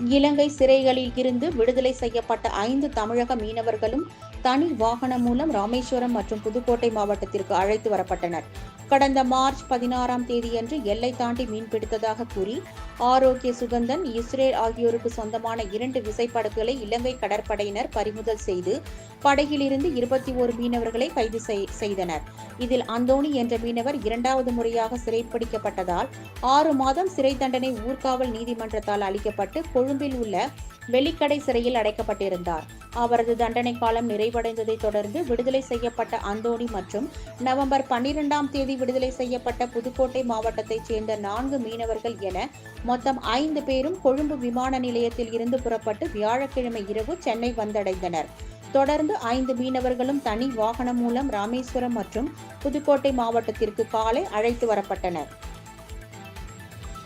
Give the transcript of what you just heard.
இலங்கை சிறைகளில் இருந்து விடுதலை செய்யப்பட்ட ஐந்து தமிழக மீனவர்களும் தனி வாகனம் மூலம் ராமேஸ்வரம் மற்றும் புதுக்கோட்டை மாவட்டத்திற்கு அழைத்து வரப்பட்டனர். கடந்த மார்ச் பதினாறாம் தேதியன்று எல்லை தாண்டி மீன்பிடித்ததாக கூறி ஆரோக்கிய சுகந்தன் இஸ்ரேல் ஆகியோருக்கு சொந்தமான இரண்டு விசைப்படகுகளை இலங்கை கடற்படையினர் பறிமுதல் செய்து படகிலிருந்து இருபத்தி ஓரு மீனவர்களை கைது செய்- செய்தனர். இதில் அந்தோணி என்ற மீனவர் இரண்டாவது முறையாக சிறைப்பிடிக்கப்பட்டதால் ஆறு மாதம் சிறை தண்டனை ஊர்காவல் நீதிமன்றத்தால் அளிக்கப்பட்டு கொழும்பில் உள்ள வெளிக்கடை சிறையில் அடைக்கப்பட்டிருந்தார். அவரது தண்டனை காலம் நிறைவடைந்ததை தொடர்ந்து விடுதலை செய்யப்பட்ட அந்தோணி மற்றும் நவம்பர் பன்னிரெண்டாம் தேதி விடுதலை செய்யப்பட்ட புதுக்கோட்டை மாவட்டத்தைச் சேர்ந்த நான்கு மீனவர்கள் என மொத்தம் ஐந்து பேரும் கொழும்பு விமான நிலையத்தில் இருந்து புறப்பட்டு வியாழக்கிழமை இரவு சென்னை வந்தடைந்தனர். தொடர்ந்து ஐந்து மீனவர்களும் தனி வாகனம் மூலம் ராமேஸ்வரம் மற்றும் புதுக்கோட்டை மாவட்டத்திற்கு காலை அழைத்து வரப்பட்டனர்.